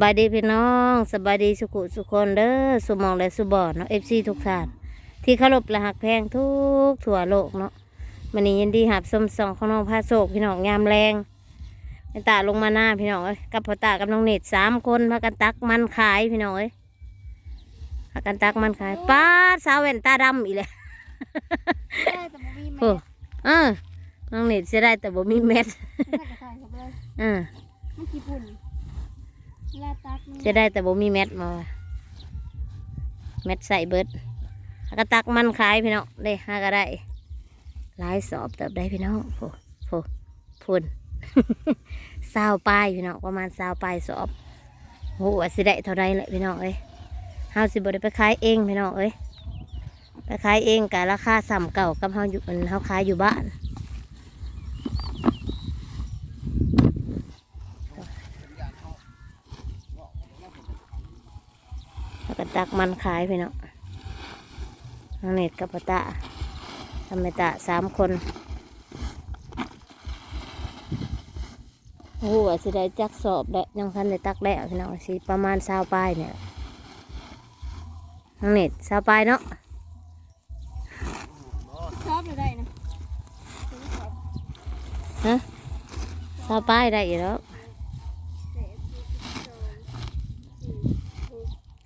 บายดีพี่น้องสบายดีสุขุสุขคนเด้อสุหมองและสุบอนเนาะเอฟซีทุกท่านที่เคารพและหักแพงทุกทั่วโลกเนาะมันนี้ยินดีหับสมสองของน้องพาโศกพี่น้องยามแรงแม่ตาลงมาหน้าพี่น้องเอ้ยกับพ่อตากับน้องเนตรสามคนพากันตักมันขายพี่น้องเอ้ยพากันตักมันขายป้าดสาวแว่นตาดำอีเลยได้แต่บ่มีแม่โอ้เออน้องเนตรจะได้แต่บ่มีเม็ดไม่ใส่กระใส่ครับเลยเออมันกี่ปุ่นเวลาตักมัน จะได้แต่บ่มีเม็ดมาว่ะเม็ดใส่เบิดแล้วก็ตักมันขายพี่น้องได้ห้าก็ได้หลายสอบเติบได้พี่น้องโผโผพุ่นซาวปลายพี่น้องประมาณซาวปลายสอบโหสิได้เท่าไรแหละพี่น้องเอ้ยเฮาสิบ่ได้ไปขายเองพี่น้องเอ้ยไปขายเองกะราคาส่ำเก่ากับเฮาอยู่เฮาขายอยู่บ้าน แล้วก็ ตักมันขายพี่เนาะน้องเนตกับปะตะทำไมตะสามคนโอ้โหว่าสิได้จักสอบได้ยังทันได้ตักแล้วพี่น้องสิประมาณสาวปลายเนี่ยน้องเนตสาวปลายเนาะชอบเลยได้นะฮะสาวปลายได้อยู่แล้ว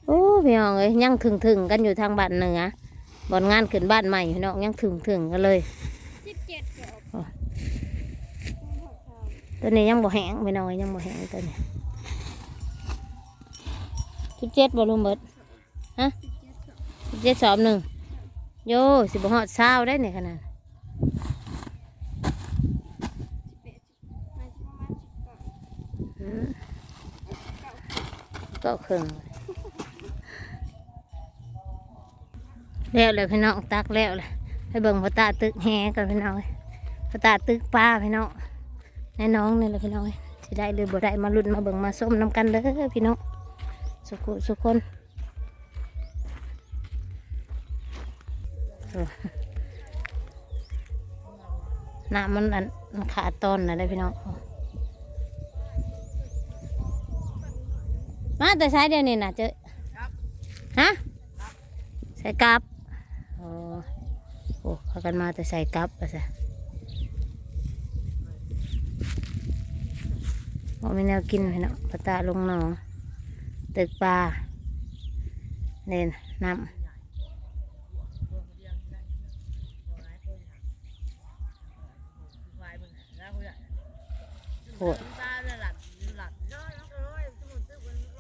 โอ้ พี่น้องเอ้ยยังถึงถึงๆกันอยู่ทางบ้านเหนือบอนงานขึ้นบ้านใหม่พี่น้องยังถึงถึงๆกันเลยสิบเจ็ดเกือบตัวนี้ยังบ่แห้งไปหน่อยยังบ่แห้งตัวนี้สิบเจ็ดบ่ลุงเบิดฮะสิบเจ็ดสอบหนึ่งโยสิบ่ฮอดเช้าได้เนี่ยขนาดสิบเอ็ดสิบประมาณสิบเก้าอืมก็ครึ่ง แล้วเลยพี่น้องตักแล้วเลยให้เบิ่งพ่อตาตึกแฮกันพี่น้องพ่อตาตึกปลาพี่น้องแน่น้องนี่แหละพี่น้องเอ้ยสิได้หรือบ่ได้มาลุ้นมาเบิ่งมาส้มน้ำกันเด้อพี่น้องสุขุสุขคนน้ำมันอันมันขาดต้นนะได้พี่น้องมาแต่ใช้เดียวนี่นะเจอฮะใส่กับ โอ้เขากันมาแต่ใส่กับอะซะว่าไม่แนวกินพี่น้อปลาตาลงหนองตึกปลาเล่นน้ำโหด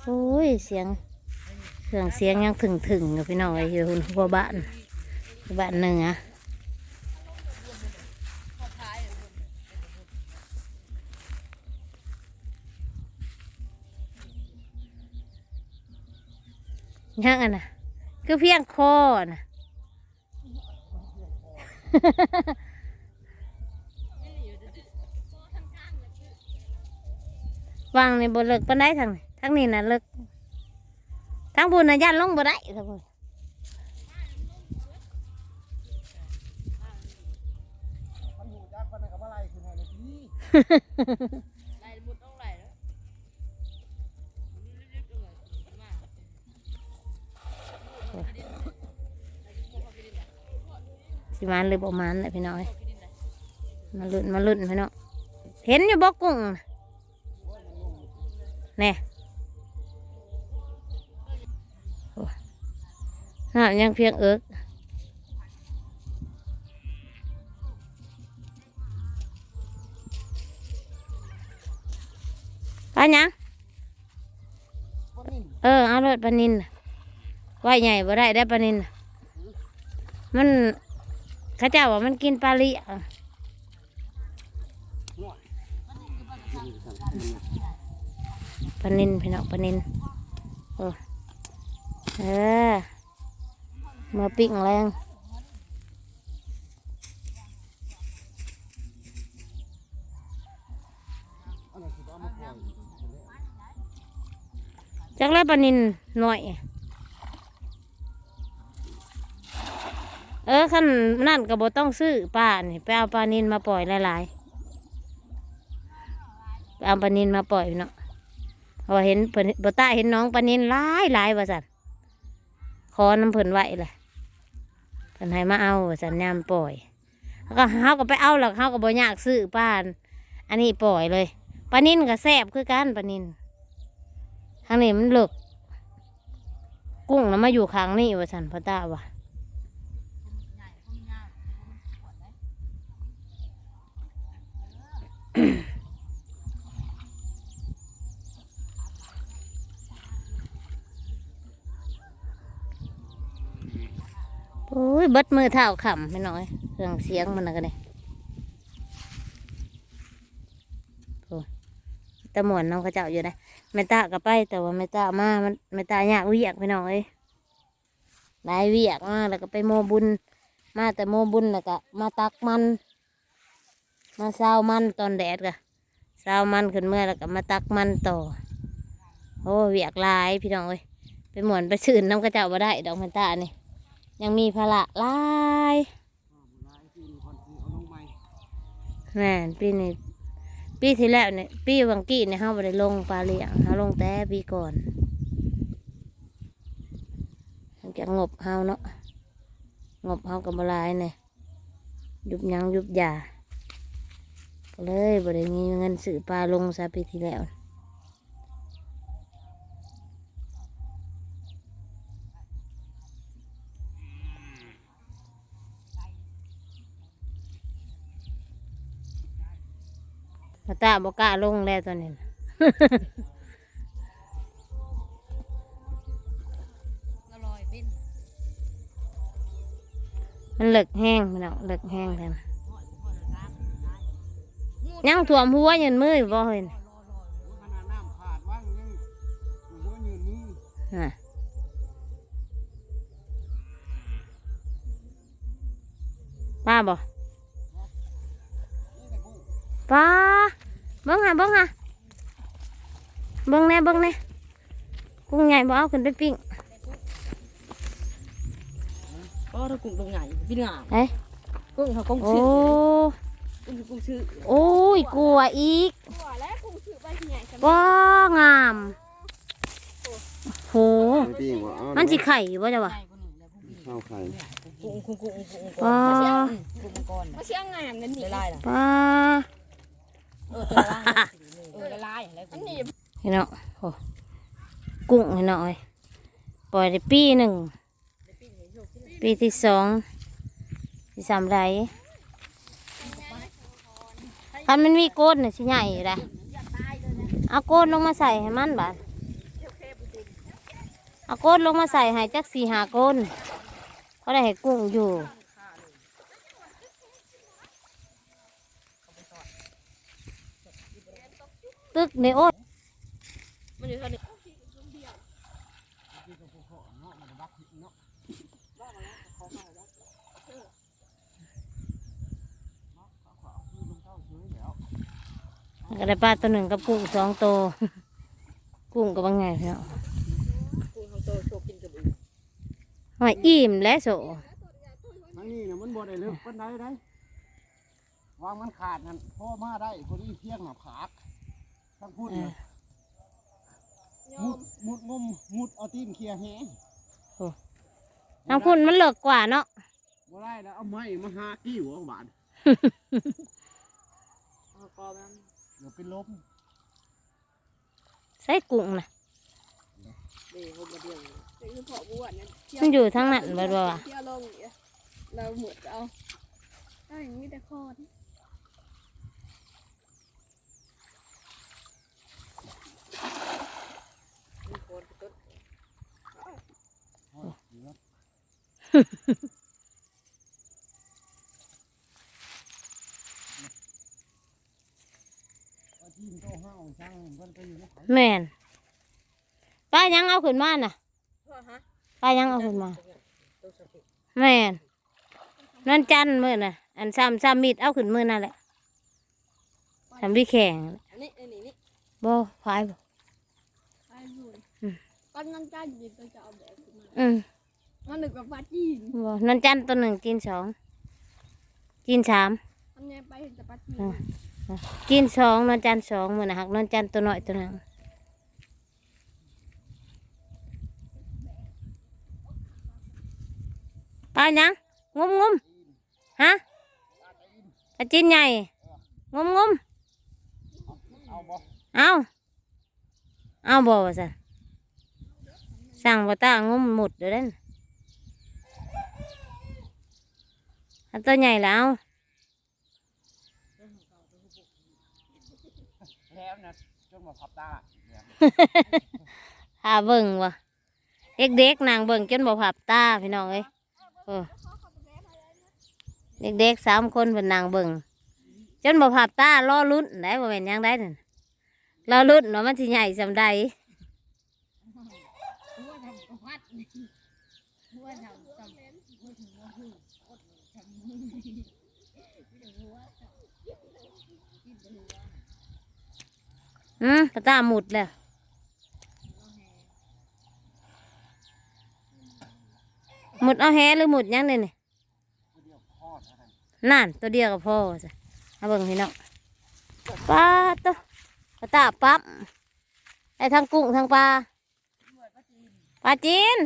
โอ้ย เสียงเครื่องเสียงยังถึงถึงกับพี่น้องไอ้อยู่หัวบ้านบ้านหนือ ยังอันน่ะคือเพียงคอนะวางในบนเลิกปนได้ทางนี้ทางนี้นะเลิกทางบุญนะยันลงบ่ได้ทางบุญ สิมันหรือบ่มันแหละพี่น้อยมาลุ่นมาลุ่นพี่น้องเห็นอยู่บ่กุ้งน่ะแน่น่ะยังเพียงเอิกปลาหยังบ่นิ่งเออ เอาเลยปลานินน่ะว่ายใหญ่บ่ได้ได้ปลานินมัน เขาเจ้าว่ามันกินปลาลิอะปลานินพี่น้องปลานินเออเออมาปิ้งแรงจักแล้วปลานินหน่อย เออขั้นนั่นก็บ่ต้องซื้อปลานี่ไปเอาปลานินมาปล่อยหลายๆไปเอาปลานินมาปล่อยเนาะพราะว่าเห็นเพิ่นบ่ตาเห็นน้องปลานินหลายหลายว่าซั่นขอน้ำเพิ่นไว้เลยเพิ่นให้มาเอาว่าซั่นยามปล่อยแล้วก็เฮาก็ไปเอาหรอกเฮาก็บ่อยากซื้อป้านอันนี้ปล่อยเลยปลานินก็แซ่บคือกันปลานินทางนี้มันเลิกกุ้งแล้วมาอยู่ข้างนี้ว่าซั่นพ่อตาว่า โอ้ ยเบิดมือเท้าขำไม่น้อยเครื่องเสียงมันนะกันเลยโอ้ตะหมวนน้องกระเจ้าอยู่นะแม่ตาก็ไป แต่ว่าแม่ตามามันแม่ตาอยากเวียกพี่น้อยได้เวียกมาแล้วก็ไปโมบุญ มาแต่โมบุญแล้วก็มาตักมัน มาเศร้ามันตอนแดดกะเศร้ามันขึ้นเมื่อแล้วก็มาตักมันต่อ โอ้เวียกลายพี่น้องเอ้ยไปหมวนไปสื่นน้ำกระเจ้าบ่ได้ดอกแม่ตานี่ ยังมีภาระหลายอ้าวบุญหลายปีนี้คนสิเอาลงใหม่แม่นปีนี้ปีที่แล้วเนี่ยปีวังกี้เนี่ยเฮาบ่ได้ลงปลาเลี้ยงเฮาลงแต่ปีก่อนมันจะงบเฮาเนาะงบเฮากับลายเนี่ยยุบยังยุบยาก็เลยบ่ได้มีเงินซื้อปลาลงซะปีที่แล้ว มาตาบ่กล้าลงแล้วตอนนี้น่ะอร่อยเป็นมันเหลึกแห้งพี่น้องเหลึกแห้งแทนยังถ่วมหัวยืนมืออยู่บ่เห็นขนาดน้ำขาดว่างยังหัวยืนมือน่ะป้าบ่นี่แต่กู ป้าเบิ้งหะเบิ้งหะเบิ้งแน่เบิ้งแน่กุ้งใหญ่บ่เอาขึ้นไปปิ้งก็ถ้ากุ้งตรงไหนพี่งามเอ้ยกุ้งเขากุ้งโอ้ชื่อกุ้งกุ้งชื่อโอ้ยกลัวอีกตัวแล้วคงถือไปที่ไหนกันว้างามโหไม่ปิ้งว่าเอามันสิไข่บ่จ้ะวะข้าวไข่กุ้งกุ้งกุ้งกุ้งกุ้งว้ากุ้งมังกรมาเชื่องงามกันนี่ละลายล่ะป้าเออตัวละลายเออ ละลายอะไรอันนี้พี่น้องโอ้กุ้งพี่น้องเอ้ยปล่อยได้ปีหนึ่งปีที่สองที่สามไรคันมันมีโกนน่ะสิใหญ่อยู่ละเอาโกนลงมาใส่ให้มันบาดเอาโกนลงมาใส่ให้จักสี่หาโกนเขาได้ให้กุ้งอยู่ ตึกในโอ๊ตมันอยู่เท่านี้ก็ได้ปลาตัวหนึ่งกับกุ้งสองตัวกุ้งกับบางไงพี่น้องกุ้งเขาโตโชว์กินกับอื่นหอยอิ่มและโสทั้งนี้นะมันบ่ได้เลิกปานใดได้วางมันขาดนั่นพ่อมาได้คนนี้เที่ยงหนับขาด ทั้งพูดน่ะยมุอดมมุดงมมุดเอาตีนเคลียร์แหงทางพุ่นมันเลิกกว่าเนาะบ่ได้แล้วเอาไม้มาหากิ้วเอาบาดเอากรอบมันเดี๋ยวเป็นลมใส่กุ้งนะเดี๋ยวเขามาเดียวเป็นคือพอบ้วนนั่นมันอยู่ทางนั้นบ่ดว่าเที่ยวลงเนี่ยเราหมดเอาได้อย่างนี้แต่คอด มีคนต้น โอ้ยเหลือเอาทีมโตห้าวช่างเพิ่นไปอยู่ในไผ แม่นป้ายังเอาขึ้นมาน่ะเพื่อฮะป้ายังเอาขึ้นมาต้นสติแม่นนั่นจันทร์มือน่ะ อันซ้ำซ้ำมิดเอาขึ้นมือนั่นแหละซ้ำพี่แข่งอันนี้อันนี้นี่บ่พายบ่ไปอยู่อืมปั้นนั่งจ้าอยู่ตัวจะเอาแบบขึ้นมาอืม มันหนึกกับฟ้าจีนบ่นอนจันทร์ตัวหนึ่งจีนสองจีนสามอันนี้ไปเห็นแต่ฟ้าจีนจีนสองนอนจันทร์สองเหมือนหักนอนจันทร์ตัวหน่อยตัวหนึ่งปลาหยังงุ้มงุ้มฮะปลาจีนใหญ่งุ้มงุ้มเอาเอาบ่สันสั่งบ่ตางุ้มหมดเดี๋ยวนั้น อันตัวใหญ่แล้วแล้วนะจนมาพับตาเนี่ยหาเบิ่งว่ะเด็กๆนางเบิ่งจนบ่ผับตาพี่น้องเอ้ยเออเด็กๆสามคนเป็นนางเบิ่งจนบ่ผับตารอลุ้นได้บ่แม่นหยังได้นั่นรอลุ้นว่ามันสิใหญ่สำใดหัวทำกับวัดนี่หัวทำกับหัวถึงหัวหึ่งอดทำมื อืมปลาตาหมุดแล้วหมุดเอาแฮหรือหมุดยังเนี่ยนี่นั่นตัวเดียวกับพ่อจ้ะเอาเบิ่งพี่น้องปลาตัวปลาตาปั๊บไอ้ทั้งกุ้งทั้งปลาปลาจีน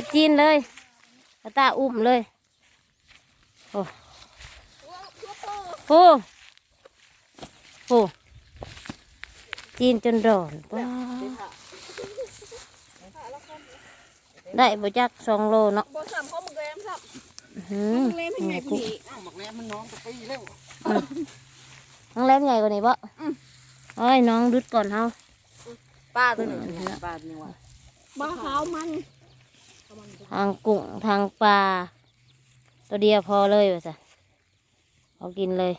ปลาจีนเลยปลาตาอุ้มเลย โอ้โหโอ้จีนจนร้อนป้าได้บ่จักสองโลเนาะบ่ซ้ำเขามึงแกมซ้อื้อหืำอมึงเล่นให้ไงพี่อ้าวหมักแหลมมันน้องตะปีแล้วน้องเล็บใหญ่กว่านี้บ่เอ้ยน้องดุดก่อนเฮาป้าตัวหนึ่งป้าตัวหนึ่งว่ะบ้าขาวมัน ทางกุ้งทางปลาตัวเดียวพอเลยว่าจ้ะเอากินเลย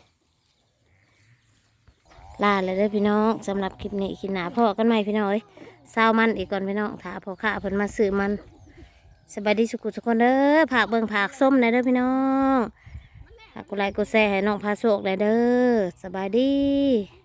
ลาเลยเด้อพี่น้องสำหรับคลิปนี้คลิปหนาพ่อกันใหม่พี่น้องเอ้ยเศร้ามันอีกก่อนพี่น้องถาพอข้าเพิ่นมาซื้อมันสบายดีสุขุสุขคนเด้อผักเบิ่งผักส้มได้เด้อพี่น้องผักกุไลกุแซ่ให้น้องพาโชคได้เด้อสบายดี